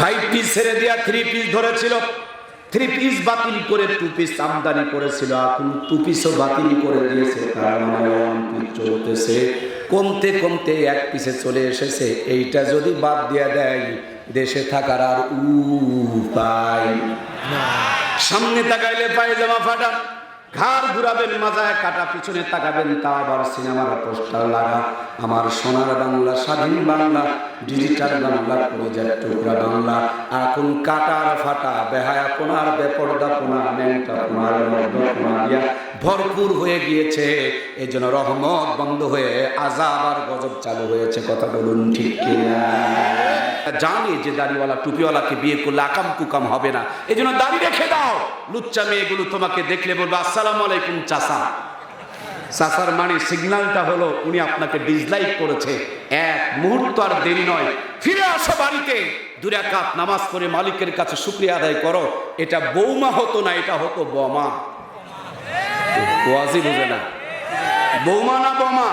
Five piece ছেড়ে দিয়া three piece ধরেছিল। থ্রি পিস বাতিল করে টু পিস আমদানি করেছিল। এখন টু পিসও বাতিল করে দিয়েছে। মানে চলতেছে। কমতে কমতে এক পিসে চলে এসেছে। এইটা যদি বাদ দিয়ে দেয়, দেশে থাকার আর উপায় সামনে তাকাইলে পায়জামা ফাটা ঘাড় ঘুরাবেন, মাজায় কাটা পিছনে তাকাবেন তা আবার সিনেমার পোস্টার লাগা। আমার সোনার বাংলা, স্বাধীন বাংলা, ডিজিটাল বাংলা কলেজের টুকরা বাংলা। এখন কাটার ফাটা, বেহায়া কোনার, বেপর্দা কোনা ন্যাংটা কোনার কোনা দিয়া ভরপুর হয়ে গিয়েছে। এই জন্য রহমত বন্ধ হয়ে আজাব আর গজব চালু হয়েছে। কথা বলুন ঠিক কিনা? জানি যে দাড়িওয়ালা টুপিওয়ালাকে বিয়ে করলে আকাম কুকাম হবে না। এই জন্য দাড়ি রেখে দাও। লুচ্চা মেয়েগুলো তোমাকে দেখলে বলবে, আসসালাম আলাইকুম চাষা চাষার মানে সিগন্যালটা হলো উনি আপনাকে ডিসলাইক করেছে। এক মুহূর্ত আর দেরি নয়। ফিরে আসো বাড়িতে। দূরে কাপ নামাজ পড়ে মালিকের কাছে শুক্রিয়া আদায় করো। এটা বৌমা হতো না, এটা হতো বমা। ওয়াজি বুঝে না। বৌমা না বমা?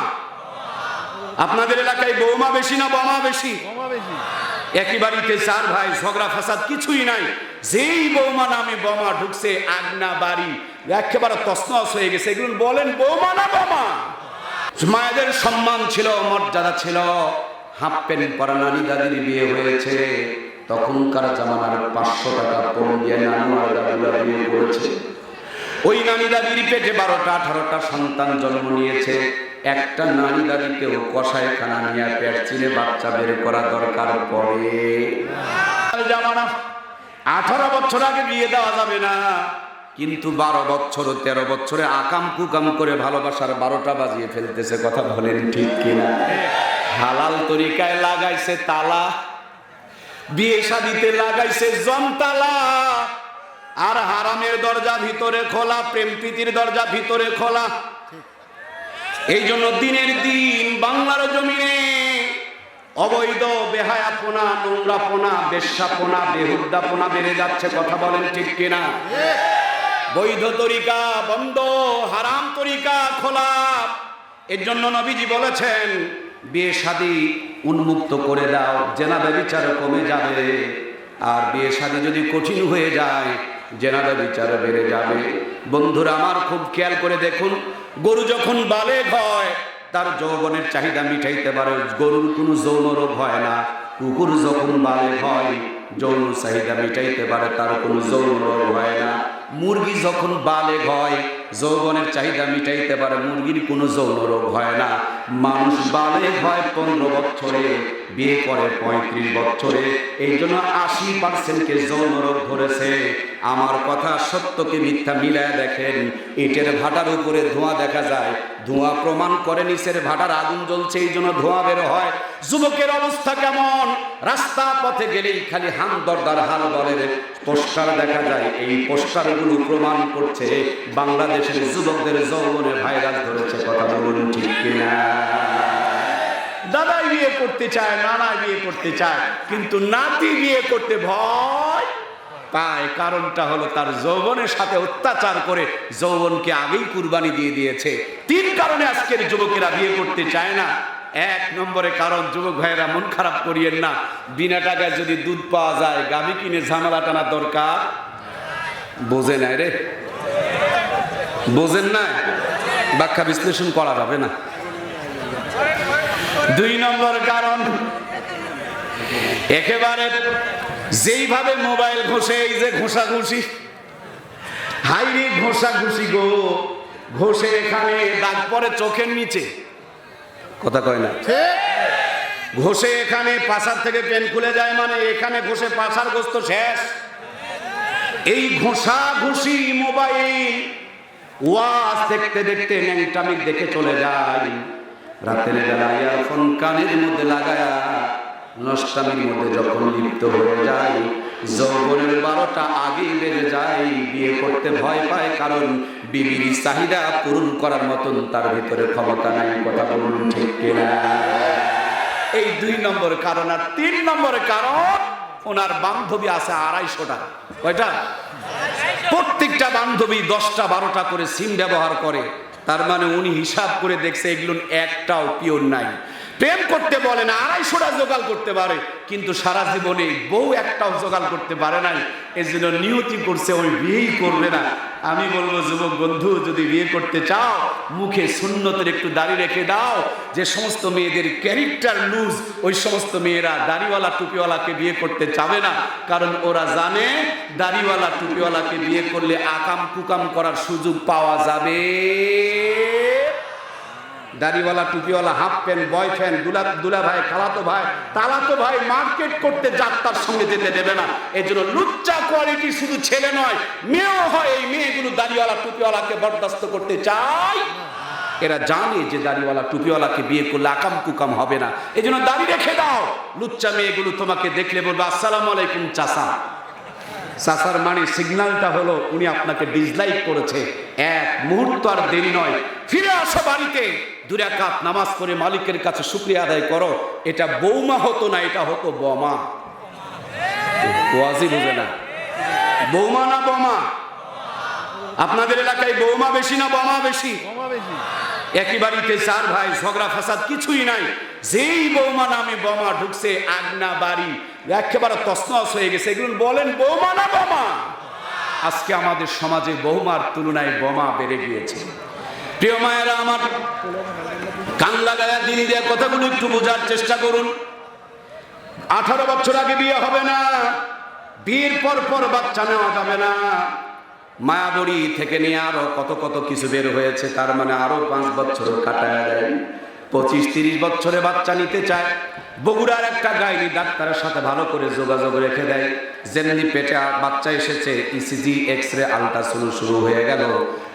আপনাদের এলাকায় বৌমা বেশি না বমা বেশি। একই বাড়িতে চার ভাই, ঝগড়া, ফাসাদ কিছুই নাই। যেই বৌমা নামে বোমা ঢুকছে, আগনা, বাড়ি, একেবারে তসনস হয়ে গেছে। এগুলো বলেন, বৌমা না বোমা? মায়েদের সম্মান ছিল, মর্যাদা ছিল। হাফ প্যান্ট পরা নানি দাদির বিয়ে হয়েছে। তখনকার জামানার পাঁচশো টাকা পণ দিয়ে নানু আর দাদুরা বিয়ে করেছে। ওই নানি দাদির পেটে বারোটা, আঠারোটা সন্তান জন্ম নিয়েছে। একটা নানি দাদিকেও কষাইখানা নিয়ে পেট চিনে বাচ্চা বের করা দরকার পড়ে। জামানা আঠারো বছর আগে বিয়ে দেওয়া যাবে না। কিন্তু বারো বছর তেরো বছরে আকাম কুকাম করে ভালোবাসার বারোটা বাজিয়ে ফেলতেছে কথা বলেন ঠিক কিনা? হালাল তরিকায় লাগাইছে তালা বিয়ে শাদিতে লাগাইছে জমতালা আর হারামের দরজা ভিতরে খোলা প্রেম প্রীতির দরজা ভিতরে খোলা। এই জন্য দিনের দিন বাংলার জমিনে অবৈধ বেহায়াপনা, নোংরাপনা, বেশ্যাপনা, বেহুদ্দাপনা বেড়ে যাচ্ছে, কথা বলেন ঠিক কিনা? বৈধ তরিকা বন্ধ, হারাম তরিকা খোলা। এর জন্য নবীজি বলেছেন, বিয়ে শাদী উন্মুক্ত করে দাও জেনাবে বিচার কমে যাবে। আর বিয়ে শাদী যদি কঠিন হয়ে যায় জেনাবে বিচার বেড়ে যাবে। বন্ধুরা, আমার খুব খেয়াল করে দেখুন গরু যখন বালে হয়, তার যৌবনের চাহিদা মিটাইতে পারে। গরুর কোনো যৌন রোগ হয় না। কুকুর যখন বালে হয়, যৌন চাহিদা মিটাইতে পারে তার কোনো যৌন রোগ হয় না। মুরগি যখন বালে হয় যৌবনের চাহিদা মিটাইতে পারে, মুরগির কোনো যৌন রোগ হয় না। মানুষ বালে হয় পনেরো বছরে, বিয়ে করে পঁয়ত্রিশ বছরে। এই জন্য আশি পার্সেন্টকে যৌন রোগ ধরেছে। আমার কথা সত্যকে মিথ্যা মিলায় দেখেন। ইটের ভাটার উপরে ধোঁয়া দেখা যায়। ধোঁয়া প্রমাণ করে নিচের ভাটার আগুন জ্বলছে, এই জন্য ধোঁয়া বের হয়। যুবকের অবস্থা কেমন? রাস্তা পথে গেলেই খালি হাম দরদার হাল বলের পোস্টার দেখা যায়। এই পোস্টারগুলো প্রমাণ করছে বাংলাদেশের যুবকদের যৌবনে ভাইরাস ধরেছে, কথা বলুন ঠিক কিনা? দাদাই বিয়ে করতে চায় নানা বিয়ে করতে চায়, কিন্তু নাতি বিয়ে করতে ভয় পায়। কারণটা হলো তার যৌবনের সাথে অত্যাচার করে যৌবনকে আগেই কুরবানি দিয়ে দিয়েছে। তিন কারণে আজকের যুবকেরা বিয়ে করতে চায় না। এক নম্বরে কারণ, যুবক ভাইয়েরা, মন খারাপ করিয়েন না। বিনা টাকায় যদি দুধ পাওয়া যায়, গাভী কিনে ঝামেলা টানা দরকার? বোঝে নাই রে। বোঝেন না ব্যাখ্যা বিশ্লেষণ করা যাবে না। দুই নম্বর কারণ, একেবারে যেইভাবে মোবাইল ঘষে, এই যে ঘষাঘষি। হাইরে ঘষাঘষি গো। ঘষে এখানে দাগ পরে চোখের নিচে। কথা কয় না। ঘষে এখানে পাশার থেকে পেন খুলে যায় মানে এখানে ঘষে পাশার গোস্ত শেষ। এই ঘষা ঘুষি মোবাইল, ওয়াজ দেখতে দেখতে ন্যাংটামি দেখে চলে যায়। রাতের বেলা ইয়ারফোন কানের মধ্যে লাগায়া, নষ্টামির মধ্যে যখন লিপ্ত হয়ে যায় যৌবনের বারোটা আগেই বেড়ে যায়, বিয়ে করতে ভয় পায়, কারণ বিবির চাহিদা পূরণ করার মতন তার ভিতরে ক্ষমতা নাই, কথা বলুন ঠিক কিনা? এই দুই নম্বর কারণ আর তিন নম্বর কারণ, ওনার বান্ধবী আছে আড়াইশোটা। কয়টা? প্রত্যেকটা বান্ধবী দশটা, বারোটা করে সিম ব্যবহার করে। তার মানে উনি হিসাব করে দেখছে এগুলো একটাও পিওর নাই। প্রেম করতে বলে না আড়াইশোটা জোগাল করতে পারে, কিন্তু সারা জীবনে বউ একটাও জোগাল করতে পারে নাই। এই জন্য নিয়তি করছে, ওই বিয়েই করবে না। আমি বলব, যুবক বন্ধু, যদি বিয়ে করতে চাও, মুখে সুন্নতের একটু দাড়ি রেখে দাও। যে সমস্ত মেয়েদের ক্যারেক্টার লুজ, ওই সমস্ত মেয়েরা দাড়িওয়ালা টুপিওয়ালাকে বিয়ে করতে চাবে না। কারণ ওরা জানে, দাড়িওয়ালা টুপিওয়ালাকে বিয়ে করলে আকাম কুকাম করার সুযোগ পাওয়া যাবে। দাড়িওয়ালা, টুপিওয়ালা হাফ প্যান্ট বয় ফ্যান দুলা দুলা ভাই খালাতো ভাই, তালাতো ভাই মার্কেট করতে যাত্রার সঙ্গে যেতে দেবে না। এই জন্য লুচ্চা কোয়ালিটি শুধু ছেলে নয়, মেয়েও হয় এই মেয়েগুলো দাড়িওয়ালা, টুপিওয়ালাকে বরদাস্ত করতে চায়। এরা জানে যে দাড়িওয়ালা, টুপিওয়ালাকে বিয়ে করলে আকাম কুকাম হবে না। এই জন্য দাড়ি রেখে দাও। লুচ্চা মেয়েগুলো তোমাকে দেখলে বলবে, আসসালাম আলাইকুম চাষা চাষার মানে সিগন্যালটা হলো, উনি আপনাকে ডিসলাইক করেছে। এক মুহূর্ত আর দেরি নয়, ফিরে আসো বাড়িতে। দুই রাকাত নামাজ পড়ে মালিকের কাছে শুক্রিয়া আদায় করো এটা বৌমা হতো না এটা হতো বমা। ওয়াজি বুঝে না। বৌমা না বমা? আপনাদের এলাকায় বৌমা বেশি না বমা বেশি? একই বাড়িতে চার ভাই ঝগড়া ফাসাদ কিছুই নাই। যেই বৌমা নামে বোমা ঢুকছে আগনা বাড়ি একেবারে তসনস হয়ে গেছে। এগুলো বলেন বৌমা না বোমা? আজকে আমাদের সমাজে বৌমার তুলনায় বোমা বেড়ে গিয়েছে। প্রিয় মায়েরা আমার, কান লাগায়া দিন দিয়ে কথাগুলো একটু বোঝার চেষ্টা করুন। আঠারো বছর আগে বিয়ে হবে না, বিয়ের পর পর বাচ্চা নেওয়া যাবে না। মায়াবড়ি থেকে নিয়ে আরও কত কত কিছু বের হয়েছে, তার মানে আরও পাঁচ বছর কাটায় দেয় পঁচিশ তিরিশ বছরে বাচ্চা নিতে চায়। বগুড়ার একটা গাইনি ডাক্তারের সাথে ভালো করে যোগাযোগ রেখে দেয়। যেমনি পেটে বাচ্চা এসেছে ইসিজি এক্স রে আলট্রাসাউন্ড শুরু হয়ে গেল।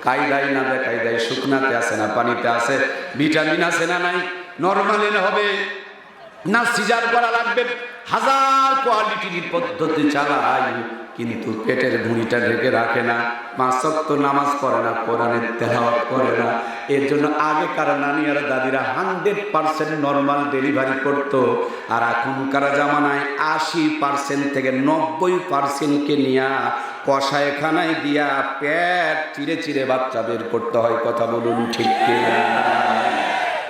কায়দাই না দেখাই দেয় শুকনাতে আছে না পানিতে আছে, ভিটামিন আছে না নাই নর্মাল হবে। না সিজার করা লাগবে, হাজার কোয়ালিটির পদ্ধতি চালায় কিন্তু পেটের ভুঁড়িটা ঢেকে রাখে না পাঁচক্ত নামাজ পড়ে না, কোরআনের তেলাওয়াত করে না এর জন্য আগেকার নানি আর দাদিরা হান্ড্রেড পার্সেন্ট নর্মাল ডেলিভারি করতো। আর এখনকার জামানায় আশি পার্সেন্ট থেকে নব্বই পার্সেন্টকে নিয়ে কষায়খানায় দিয়া পেট চিরে চিরে বাচ্চা বের করতে হয়, কথা বলুন ঠিক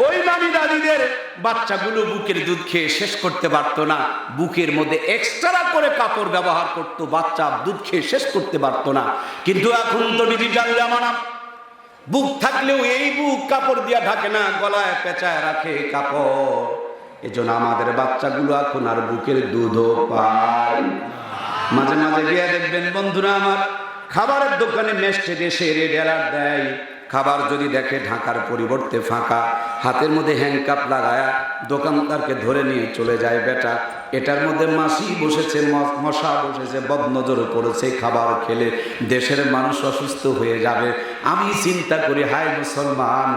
ওই নানি দাদিদের বাচ্চাগুলো বুকের দুধ খেয়ে শেষ করতে পারতো না। বুকের মধ্যে এক্সট্রা করে কাপড় ব্যবহার করতো, বাচ্চা দুধ খেয়ে শেষ করতে পারতো না। কিন্তু এখন তো ডিজিটাল জামানা। বুক থাকলেও এই বুক কাপড় দিয়া ঢাকে না, গলায় পেঁচায় রাখে কাপড়। এজন্য আমাদের বাচ্চাগুলো এখন আর বুকের দুধও পায় মাঝে মাঝে গিয়ে দেখবেন বন্ধুরা আমার খাবারের দোকানে মেস্টে দেশে রেড দেয়। খাবার যদি দেখে ঢাকার পরিবর্তে ফাঁকা, হাতের মধ্যে হ্যাংকাপ লাগায়া দোকানদারকে ধরে নিয়ে চলে যায়, বেটা, এটার মধ্যে মাসি বসেছে মশা বসেছে, বদনজর পড়েছে খাবার খেলে দেশের মানুষ অসুস্থ হয়ে যাবে। আমি চিন্তা করি, হায় মুসলমান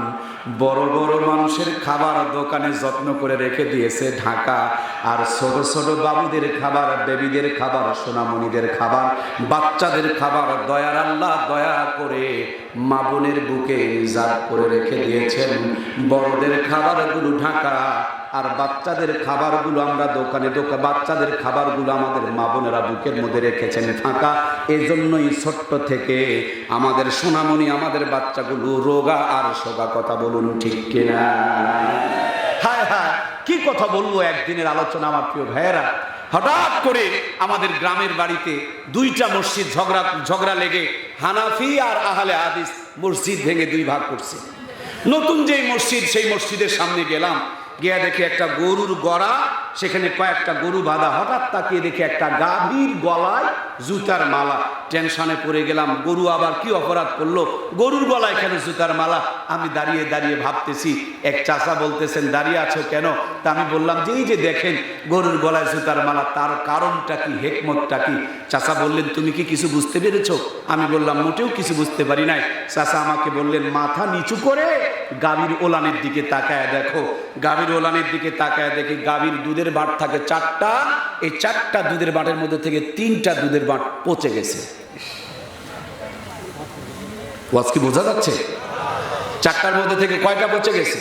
বড় বড় মানুষের খাবার দোকানে যত্ন করে রেখে দিয়েছে ঢাকা। আর ছোট ছোট বাবুদের খাবার দেবীদের খাবার, সোনামণিদের খাবার, বাচ্চাদের খাবার, দয়ার আল্লাহ দয়া করে মা বোনের বুকে রিজার্ভ করে রেখে দিয়েছেন। বড়দের খাবারগুলো ঢাকা আর বাচ্চাদের খাবারগুলো আমরা দোকানে দোকান বাচ্চাদের খাবারগুলো আমাদের মা বোনেরা বুকের মধ্যে রেখেছেন ফাঁকা। এজন্যই ছোট্ট থেকে আমাদের সোনামণি, আমাদের বাচ্চাগুলো রোগা আর সোগা কথা বলুন ঠিক কিনা? হায় হায়, কি কথা বলব একদিনের আলোচনা আমার প্রিয় ভাইয়েরা? হঠাৎ করে আমাদের গ্রামের বাড়িতে দুইটা মসজিদ ঝগড়া ঝগড়া লেগে হানাফি আর আহলে হাদিস মসজিদ ভেঙে দুই ভাগ করছে। নতুন যেই মসজিদ, সেই মসজিদের সামনে গেলাম গিয়ে দেখি একটা গরুর গড়া, সেখানে কয়েকটা গরু বাঁধা। হঠাৎ তাকিয়ে দেখি একটা গাভীর গলায় জুতার মালা। টেনশনে পড়ে গেলাম, গরু আবার কি অপরাধ করল? গরুর গলায় কেন জুতার মালা? আমি দাঁড়িয়ে দাঁড়িয়ে ভাবতেছি, এক চাষা বলতেছেন, দাঁড়িয়ে আছো কেন? তা আমি বললাম যে এই যে দেখেন গরুর গলায় জুতার মালা, তার কারণটা কি, হেকমতটা কি? চাষা বললেন, তুমি কি কিছু বুঝতে পেরেছ? আমি বললাম, মোটেও কিছু বুঝতে পারি নাই। চাষা আমাকে বললেন, মাথা নিচু করে গাভীর ওলানের দিকে তাকায় দেখো। গাভীর ওলানের দিকে তাকায় দেখি গাভীর দুধের বাট থাকে চারটা। এই চারটা দুধের বাটের মধ্যে থেকে তিনটা দুধের বাট পচে গেছে। কি বোঝা যাচ্ছে? চারটার মধ্যে থেকে কয়টা পচে গেছে?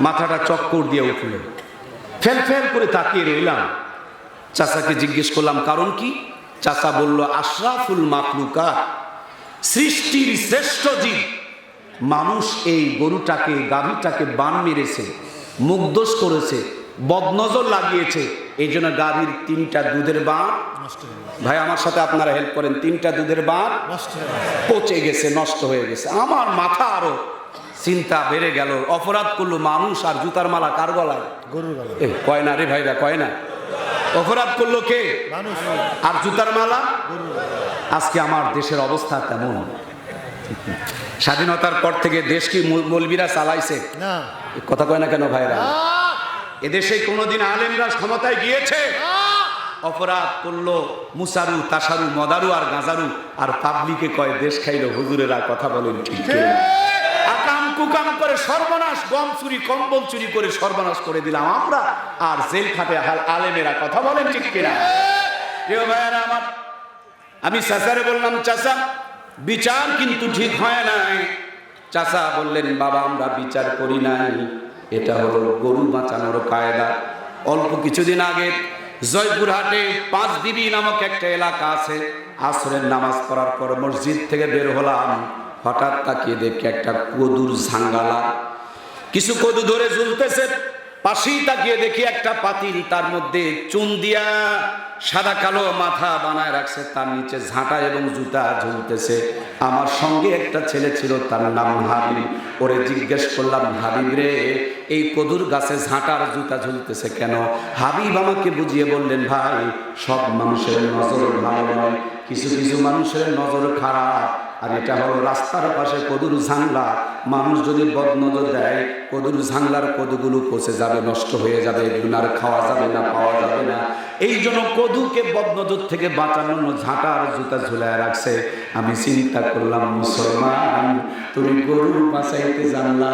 মাথাটা চক্কর দিয়ে উঠল। ফেল ফেল করে তাকিয়ে রইলাম। চাচাকে জিজ্ঞেস করলাম, কারণ কি? চাচা বলল, আশরাফুল মাকলুকা সৃষ্টির শ্রেষ্ঠ জীব। মানুষ এই গরুটাকে গাভীটাকে বান মেরেছে মুগ্ধস করেছে বদনজর লাগিয়েছে এই জন্য গাভীর তিনটা দুধের বাঁধ ভাই আমার সাথে আপনারা হেল্প করেন তিনটা দুধের বাঁধ পচে গেছে নষ্ট হয়ে গেছে। আমার মাথা আরও চিন্তা বেড়ে গেল অপরাধ করল মানুষ আর জুতার মালা কার গলায়? গরুর গলা এ কয় না রে ভাইরা কয় না? অপরাধ করল কে? আর জুতার মালা? গরুর আজকে আমার দেশের অবস্থা তেমন। স্বাধীনতার পর থেকে দেশ কি মৌলবীরা চালাইছে? না। কথা কয় না কেন ভাইরা? এদেশে কোনোদিন আলেমরা ক্ষমতায় গিয়েছে! অপরাধ করল মুসারু তাসারু মদারু আর গাজারু আর পাবলিকে কয় দেশ খাইলো হুজুরেরা কথা বলেন ঠিক? আকাম কুকাম করে সর্বনাশ গম চুরি কম্বল চুরি করে সর্বনাশ করে দিলাম আমরা আর জেল খাটে আলেমেরা কথা বলেন ঠিক কিনা? প্রিয় ভাইয়ারা আমার আমি চাচারে বললাম চাচা বিচার কিন্তু ঠিক হয় নাই। চাচা বললেন, বাবা, আমরা বিচার করি নাই। এটা হলো গরু বাঁচানোর কায়দা। অল্প কিছুদিন আগে জয়পুরহাটে পাঁচ দিবি নামক একটা এলাকা আছে, আসরের নামাজ পড়ার পর মসজিদ থেকে বের হলাম। হঠাৎ তাকিয়ে দেখি একটা কদুর ঝাঙ্গালা। কিছু কদু ধরে ঝুলতেছে, পাশেই তাকিয়ে দেখি একটা পাতিল, তার মধ্যে চুন দিয়া সাদা কালো মাথা বানায় রাখছে, তার নিচে ঝাঁটা এবং জুতা ঝুলতেছে। আমার সঙ্গে একটা ছেলে ছিল, তার নাম হাবিব। ওরে জিজ্ঞেস করলাম, হাবিব রে, এই কদুর গাছে ঝাঁটার জুতা ঝুলতেছে কেন? হাবিব আমাকে বুঝিয়ে বললেন, ভাই, সব মানুষের নজর ভালো নয়, কিছু কিছু মানুষের নজর খারাপ। আর এটা হলো রাস্তার পাশে কদুর ঝাংলা মানুষ যদি বদনজর দেয়, কদুর ঝাংলার কদুগুলো পচে যাবে, নষ্ট হয়ে যাবে এগুলো খাওয়া যাবে না, পাওয়া যাবে না। এই জন্য কদুকে বদনজর থেকে বাঁচানোর ঝাঁটা আর জুতা ঝুলায় রাখছে। আমি চিন্তা করলাম, মুসলমান, তুমি গরু বাঁচাইতে জানলা,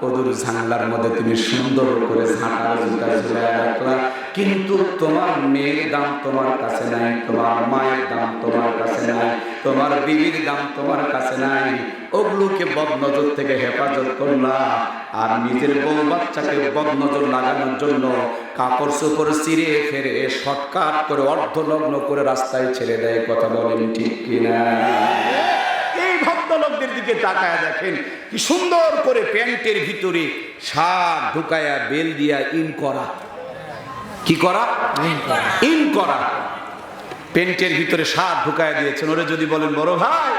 কদুর ঝাংলার মধ্যে তুমি সুন্দর করে ঝাঁটা জুতা ঝুলায় রাখলা। কিন্তু তোমার মেয়ের দাম তোমার কাছে নাই, তোমার মায়ের দাম তোমার কাছে নাই। তোমার বিবির দাম তোমার কাছে নাই। ওগুলোকে বদনজর থেকে হেফাজত করলা। আর নিজের বউ বাচ্চাকে বদনজর লাগানোর জন্য কাপড় চোপড় চিরে ফেরে শর্টকাট করে অর্ধনগ্ন করে রাস্তায় ছেড়ে দেয় কথা বলেন ঠিক কিনা? এই ভদ্রলোকদের দিকে তাকায় দেখেন কি সুন্দর করে প্যান্টের ভিতরে শাক ঢুকায়া বেল দিয়া ইন করা। কি করা। ইন করা। পেন্টের ভিতরে সার ঢুকায় দিয়েছেন। ওরে যদি বলেন, বড় ভাই,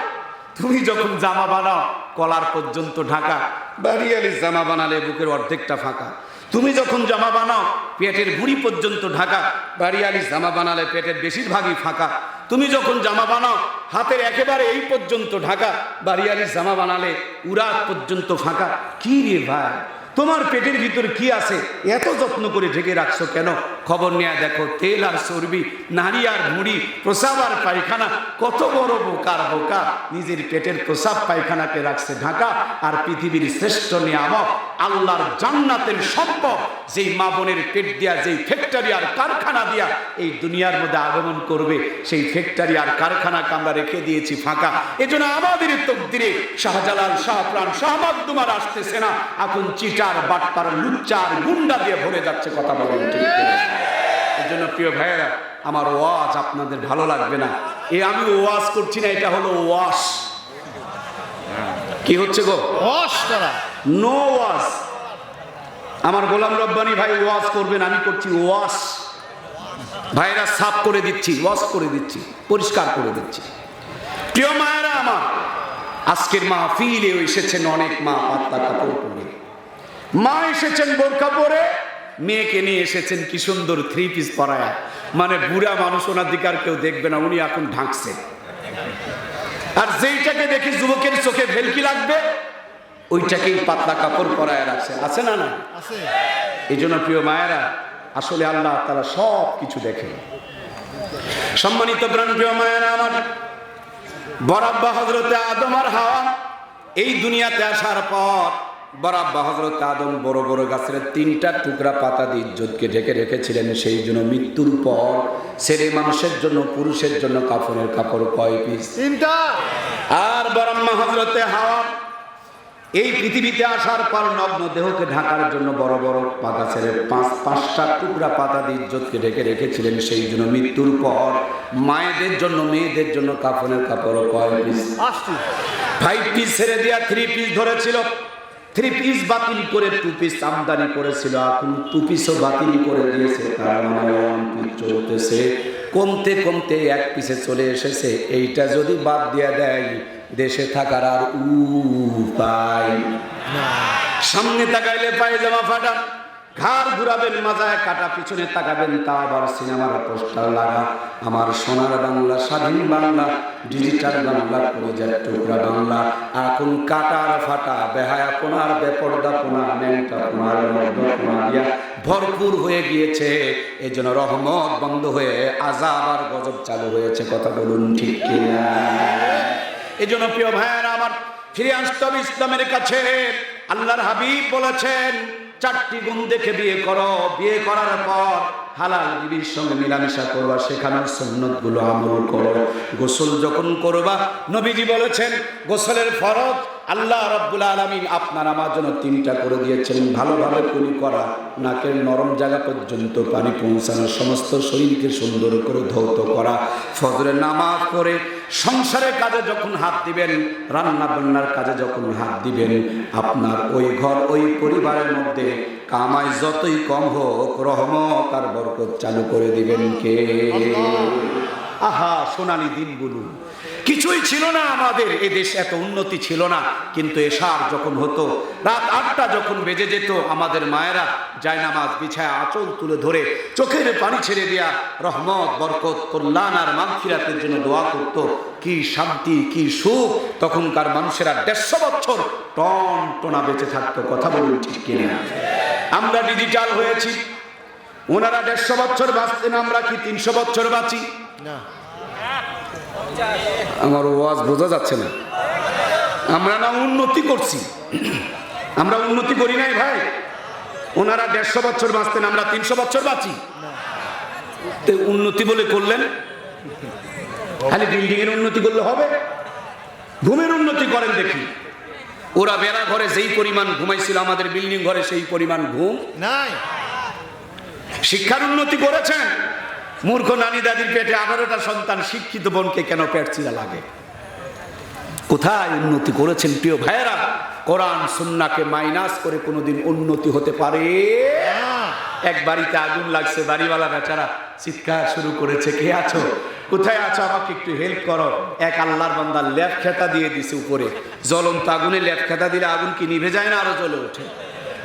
তুমি যখন জামা বানাও, কলার পর্যন্ত ঢাকা বাড়িয়ালি জামা বানালে বুকের অর্ধেকটা ফাঁকা। তুমি যখন জামা বানাও, পেটের বুড়ি পর্যন্ত ঢাকা বাড়িয়ালি জামা বানালে পেটের বেশিরভাগই ফাঁকা। তুমি যখন জামা বানাও, হাতের একেবারে এই পর্যন্ত ঢাকা বাড়িয়ালি জামা বানালে উড়াত পর্যন্ত ফাঁকা। কি রে ভাই, তোমার পেটের ভিতর কি আছে? এত যত্ন করে ঢেকে রাখছো কেন? খবর নেয়া দেখো, তেল আর চর্বি, নারী আর মুড়ি প্রসাব আর পায়খানা, কত বড় বোকার বোকা। নিজের পেটের প্রসাব পায়খানাকে রাখছে ঢাকা আর পৃথিবীর শ্রেষ্ঠ নিয়ামক, আল্লাহর জান্নাতের সম্ভব যেই মা বোনের পেট দিয়া, যেই ফ্যাক্টরি আর কারখানা দিয়া এই দুনিয়ার মধ্যে আগমন করবে, সেই ফ্যাক্টরি আর কারখানাকে আমরা রেখে দিয়েছি ফাঁকা। এজন্য আমাদের তকদিরে শাহজালাল, শাহপ্রাণ শাহমাদ্দুমার আসতেছে না। এখন চিটার, বাটপার, লুচ্চার, গুন্ডা দিয়ে ভরে যাচ্ছে, কথা বলেন ঠিক এই জন্য প্রিয় ভাইয়েরা আমার ওয়াজ আপনাদের ভালো লাগবে না। এ আমি ওয়াজ করছি না এটা হলো ওয়াশ। কি হচ্ছে গো? অস করা। নো ওয়াজ। আমার গোলাম রব্বানি ভাই ওয়াজ করবেন আমি করছি ওয়াশ। ভাইরা সাফ করে দিচ্ছি ওয়াশ করে দিচ্ছি পরিষ্কার করে দিচ্ছি। প্রিয় মায়েরা আমার আজকের মাহফিলে এসেছেন অনেক মা পাত্তা কাপড় পরে। মা এসেছেন বোরকা পরে মেয়েকে নিয়ে এসেছেন কি সুন্দর থ্রি পিস পরায়া। মানে বুড়া মানুষ ওনার দিকে আর কেউ দেখবে না উনি এখন ঢাকছে। আর যেইটাকে দেখি যুবকের চোখে ভেলকি লাগবে ওইটাকেই পাতলা কাপড় পরায় রাখছে। আছে না না এই জন্য প্রিয় মায়েরা আসলে আল্লাহ তারা সব কিছু দেখেন। সম্মানিত প্রাণ প্রিয় মায়েরা আমার বরাব্বা হজরতে আদম আর হাওয়া এই দুনিয়াতে আসার পর বরাব্বা হজরত আদম বড় বড় গাছের তিনটা টুকরা পাতা দিয়ে ইজ্জতকে ঢেকে রেখেছিলেন। সেই জন্য মৃত্যুর পর ছেলে মানুষের জন্য পুরুষের জন্য কাপড়ের কাপড় কয় পিস? তিনটা। আর বরাম্মা হজরতে হাওয়া এই পৃথিবীতে আসার পর নগ্ন দেহকে ঢাকার জন্য বড় বড় পাতা ছেড়ে পাঁচ পাঁচটা টুকরা পাতা দিয়ে ইজ্জতকে ঢেকে রেখেছিলেন। সেই জন্য মৃত্যুর পর মায়েদের জন্য মেয়েদের জন্য কাফনের কাপড় কয় পিস? ফাইভ পিস ছেড়ে দিয়া থ্রি পিস ধরেছিল। থ্রি পিস বাতিল করে টু পিস আমদানি করেছিল। এখন টু পিসও বাতিল করে দিয়েছে, তার মানে চলতেছে। কমতে কমতে এক পিসে চলে এসেছে। এইটা যদি বাদ দিয়ে দেয়, দেশে থাকার আর উপায় সামনে তাকাইলে পায়জামা ফাটা ঘাড় ঘুরাবেন, মাজায় কাটা পিছনে তাকাবেন তা আবার সিনেমার পোস্টার লাগা। আমার সোনার বাংলা, স্বাধীন বাংলা, ডিজিটাল বাংলা, কলেজের টুকরা বাংলা। এখন কাটার ফাটা, বেহায়া কোনার, বেপর্দা কোনা ন্যাংটা কোনার কোনা দিয়া ভরপুর হয়ে গিয়েছে। এই জন্য রহমত বন্ধ হয়ে আজাব আর গজব চালু হয়েছে, কথা বলুন ঠিক কিনা? এই জন্য প্রিয় ভাইয়ারা, আমার ফিরে আসতে হবে ইসলামের কাছে। আল্লাহর হাবিব বলেছেন চারটি গুণ দেখে বিয়ে করো। বিয়ে করার পর হালাল বিবির সঙ্গে মিলামেশা করবা সেখানের সন্ন্যতগুলো আমল করো। গোসল যখন করবা, নবীজি বলেছেন, গোসলের ফরজ আল্লাহ রব্বুল আলমিন আপনার আমার জন্য তিনটা করে দিয়েছেন। ভালোভাবে কুলি করা, নাকের নরম জায়গা পর্যন্ত পানি পৌঁছানো, সমস্ত শরীরকে সুন্দর করে ধৌত করা ফজরে নামাজ করে সংসারের কাজে যখন হাত দিবেন, রান্না বান্নার কাজে যখন হাত দিবেন, আপনার ওই ঘর, ওই পরিবারের মধ্যে কামাই যতই কম হোক, রহমত আর বরকত চালু করে দিবেন কে? আহা, সোনালি দিনগুলো কিছুই ছিল না আমাদের। এ দেশে এত উন্নতি ছিল না। কিন্তু এশার যখন হতো, রাত আটটা যখন বেজে যেত, আমাদের মায়েরা জায়নামাজ বিছায় আঁচল তুলে ধরে চোখের পানি ছেড়ে দেয়া রহমত, বরকত, কল্যাণ আর মাগফিরাতের জন্য দোয়া করত। কি শান্তি, কি সুখ। তখনকার মানুষেরা দেড়শো বছর টন টনা বেঁচে থাকতো, কথা বলুন ঠিক কিনা? আমরা ডিজিটাল হয়েছি। ওনারা দেড়শো বছর বাঁচতেন, আমরা কি তিনশো বছর বাঁচি? না। আমার ওয়াজ বোঝা যাচ্ছে না। আমরা না উন্নতি করছি। আমরা উন্নতি করি নাই ভাই। ওনারা দেড়শো বছর বাঁচতেন আমরা তিনশো বছর বাঁচি। তো উন্নতি বলে করলেন। খালি বিল্ডিং এর উন্নতি করলে হবে। ঘুমের উন্নতি করেন দেখি। ওরা বেড়া ঘরে যেই পরিমাণ ঘুমাইছিল আমাদের বিল্ডিং ঘরে সেই পরিমাণ ঘুম নাই। শিক্ষার উন্নতি করেছেন। মূর্খ নানি দাদির পেটে আঠারোটা সন্তান শিক্ষিত বোনকে কেন পেট চিরা লাগে? কোথায় উন্নতি করেছেন প্রিয় ভাইয়েরা? কোরআন সুন্নাকে মাইনাস করে কোনোদিন উন্নতি হতে পারে? এক বাড়িতে আগুন লাগছে, বাড়িওয়ালা বেচারা চিৎকার শুরু করেছে, কে আছো? কোথায় আছো? আমাকে একটু হেল্প করো। এক আল্লাহর বান্দার ল্যাপ খেতা দিয়ে দিছে উপরে। জ্বলন্ত আগুনে ল্যাপ খেতা দিলে আগুন কি নিভে যায় না? আরও জ্বলে ওঠে।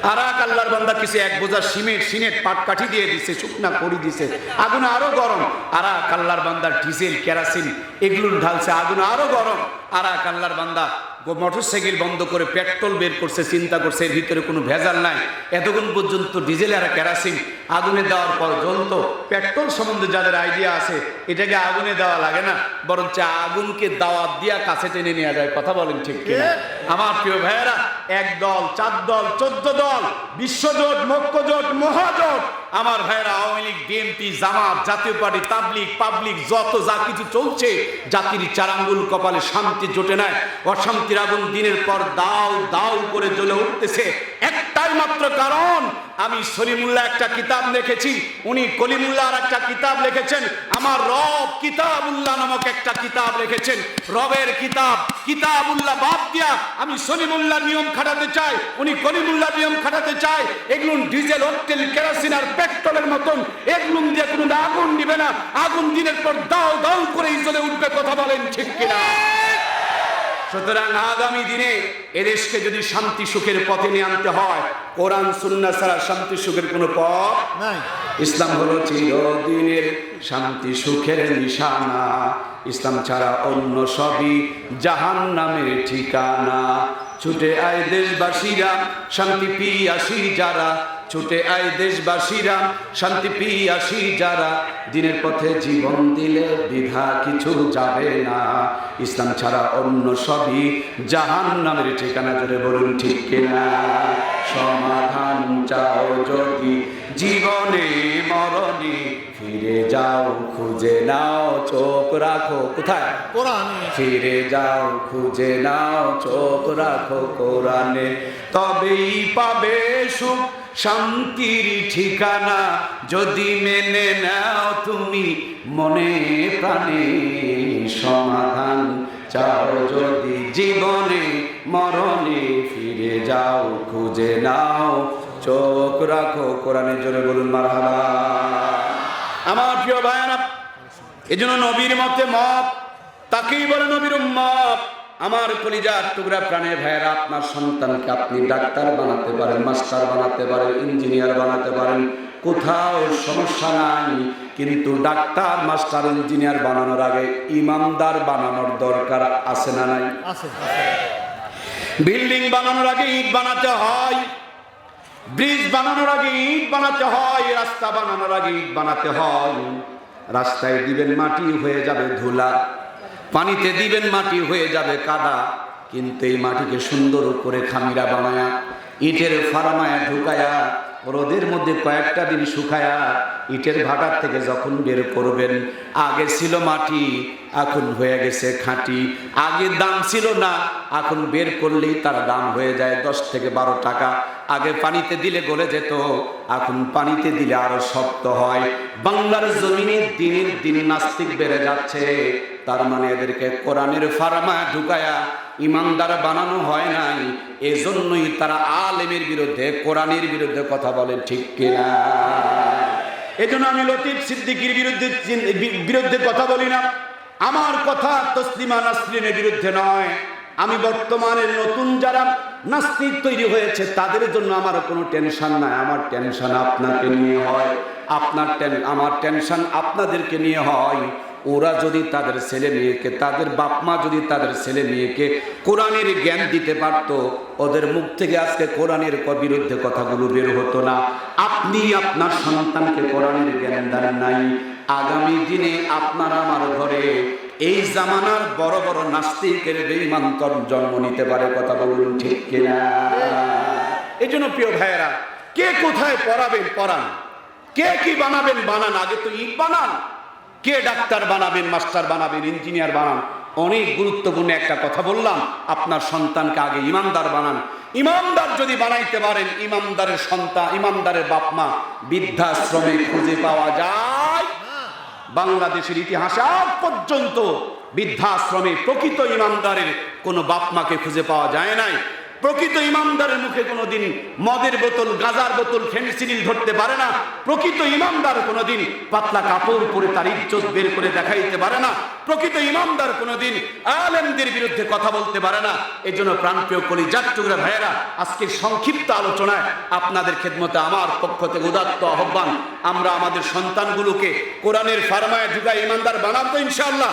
আর এক আল্লাহর বান্দা কিছু এক বোঝা সিমেন্ট, সিনেট পাটকাঠি দিয়ে দিছে, শুকনা করি দিছে। আগুন আরও গরম। আর এক আল্লাহর বান্দা ডিজেল, কেরাসিন, এগুলো ঢালছে, আগুন আরও গরম। আর এক আল্লাহর বান্দা মোটর সাইকেল বন্ধ করে পেট্রোল বের করছে চিন্তা করছে এর ভিতরে কোনো ভেজাল নাই। এতক্ষণ পর্যন্ত ডিজেল আর কেরাসিন আগুনে দেওয়ার পর জ্বলতো। পেট্রোল সম্বন্ধে যাদের আইডিয়া আছে এটাকে আগুনে দেওয়া লাগে না বরঞ্চ আগুনকে দাওয়াত দিয়া কাছে টেনে নেওয়া যায়। কথা বলেন ঠিক কিনা? আমার প্রিয় ভাইয়েরা এক দল চার দল চোদ্দ দল বিশ্বজোট মক্কজোট মহাজোট আমার ভাইয়েরা আওয়ামী লীগ, বিএনপি, জামাত, জাতীয় পার্টি, তাবলিগ, পাবলিক, যত যা কিছু চলছে, জাতির চারাঙ্গুল কপালে শান্তি জোটে নাই অশান্তির আগুন দিনের পর দাও দাও করে জ্বলে উঠতেছে। একটাই মাত্র কারণ আমি সলিমুল্লাহ একটা কিতাব লিখেছি, উনি কলিমুল্লাহ আর একটা কিতাব লিখেছেন, আমার রব কিতাবুল্লাহ নামক একটা কিতাব লিখেছেন। রবের কিতাব, কিতাবুল্লাহ বাদ দিয়া আমি সলিমুল্লাহ নিয়ম খাটাতে চাই, উনি কলিমুল্লাহ নিয়ম খাটাতে চাই এগুলো ডিজেল, অক্টেল, কেরোসিন আর পেট্রোলের মতন এগুলো দিয়ে কোনো আগুন নিবে না। আগুন দিনের পর দাও দাও করে জ্বলে উঠবে, কথা বলেন ঠিক কিনা? সুতরাং আগামী দিনে এদেশকে যদি শান্তি সুখের পথে নিয়ে আনতে হয় কোরআন সুন্না ছাড়া শান্তি সুখের কোনো পথ নাই। ইসলাম হলো চিরদিনের শান্তি সুখের নিশানা। ইসলাম ছাড়া অন্য সবই জাহান নামের ঠিকানা। ছুটে আয় দেশবাসীরা শান্তি পিয়াসি যারা ছুটে আয় দেশবাসীরা শান্তি পিয়াসি যারা। দিনের পথে জীবন দিলে দ্বিধা কিছু যাবে না। ইসলাম ছাড়া অন্য সবই জাহান নামের ঠিকানা জুড়ে বলুন ঠিক কিনা? সমাধান চাও যদি জীবনে মরণে ফিরে যাও খুঁজে নাও চোখ রাখো। কোথায়? কোরআনে। ফিরে যাও খুঁজে নাও চোখ রাখো কোরআনে। তবেই পাবে সুখ। শান্তির ঠিকানা যদি মেনে নাও তুমি মনে প্রাণে সমাধান চাও যদি জীবনে মরণে ফিরে যাও খুঁজে নাও চোখ রাখো কোরআনের জন্য বলুন মারহাবা। আমার প্রিয় ভাইয়ারা এই জন্য নবীর মতে মত, তাকেই বলে নবীর উম্মত। আমার কলিজার টুকরা প্রাণের ভাইয়েরা আপনার সন্তানকে আপনি ডাক্তার বানাতে পারেন মাস্টার বানাতে পারেন ইঞ্জিনিয়ার বানাতে পারেন। কোথাও সমস্যা নাই কিন্তু ডাক্তার মাস্টার ইঞ্জিনিয়ার বানানোর আগে ইমামদার বানানোর দরকার আছে না নাই? আছে। বিল্ডিং বানানোর আগে ইট বানাতে হয় ব্রিজ বানানোর আগে ইট বানাতে হয় রাস্তা বানানোর আগে ইট বানাতে হয়। রাস্তায় দিবেন মাটি হয়ে যাবে ধুলা। পানিতে দিবেন, মাটি হয়ে যাবে কাদা। কিন্তু এই মাটিকে সুন্দর করে খামিরা বানায়া, ইটের ফারামায়া ঢুকায়া, রোদের মধ্যে কয়েকটা দিন শুকায়া, ইটের ভাটার থেকে যখন বের করবেন, আগে ছিল মাটি, এখন হয়ে গেছে খাঁটি। আগে দাম ছিল না, এখন বের করলেই তার দাম হয়ে যায় দশ থেকে বারো টাকা। আগে পানিতে দিলে গলে যেত, এখন পানিতে দিলে আরও শক্ত হয়। বাংলার জমিনে দিনের দিনে নাস্তিক বেড়ে যাচ্ছে। তার মানে এদেরকে কোরআনের ফার্মা ঢুকায়া ইমানদার বানানো হয় নাই। এজন্যই তারা আলেমের বিরুদ্ধে, কোরআনের বিরুদ্ধে কথা বলে, ঠিক কিনা? এজন্য আমি লতিফ সিদ্দিকির বিরুদ্ধে বিরুদ্ধে কথা বলি না। আমার কথা তসলিমা নাসরিনের বিরুদ্ধে নয়। আমি বর্তমানে নতুন যারা নাস্তিক তৈরি হয়েছে, তাদের জন্য আমার কোনো টেনশন নাই। আমার টেনশন আপনাকে নিয়ে হয়। আপনার আমার টেনশন আপনাদেরকে নিয়ে হয়। ওরা যদি তাদের ছেলে মেয়েকে, তাদের বাপ মা যদি তাদের ছেলে মেয়েকে কোরআনের জ্ঞান দিতে পারতো, ওদের মুখ থেকে আজকে কোরআনের বিরুদ্ধে কথাগুলো বের হতো না। আপনি আপনার সন্তানকে কোরআনের জ্ঞান দেন নাই। আগামী দিনে আপনার আমার ঘরে এই জামানার বড় বড় নাস্তিকের বেইমান্তর জন্ম নিতে পারে, কথা বলুন ঠিক কিনা? এই জন্য প্রিয় ভাইয়েরা, কে কোথায় পড়াবেন, পড়ান? কে কি বানাবেন, বানান? আগে তো ইট বানান। কে ডাক্তার বানাবেন, মাস্টার বানাবেন, ইঞ্জিনিয়ার বানান? অনেক গুরুত্বপূর্ণ একটা কথা বললাম, আপনার সন্তানকে আগে ইমানদার বানান। ইমানদার যদি বানাইতে পারেন ইমানদারের সন্তান ইমানদারের বাপ মা বৃদ্ধাশ্রমে খুঁজে পাওয়া যায়। বাংলাদেশের ইতিহাসে আজ পর্যন্ত বৃদ্ধাশ্রমে প্রকৃত ইমানদারের কোনো বাপ মাকে খুঁজে পাওয়া যায় নাই। প্রকৃত ইমানদারের মুখে কোনোদিন মদের বোতল, গাজার বোতল ফেন্সিডিল ধরতে পারে না। প্রকৃত ইমানদার কোনোদিন পাতলা কাপড় পরে তার ইজ্জত বের করে দেখাইতে পারে না। প্রকৃত ইমানদার কোনোদিন আলেমদের বিরুদ্ধে কথা বলতে পারে না। এই জন্য প্রাণপ্রিয় কলি জাটুকরা ভাইয়েরা, আজকের সংক্ষিপ্ত আলোচনায় আপনাদের খেদমতে আমার পক্ষ থেকে উদাত্ত আহ্বান, আমরা আমাদের সন্তানগুলোকে কোরআনের ফার্মায় ঢুকায় ইমানদার বানাবো ইনশাআল্লাহ।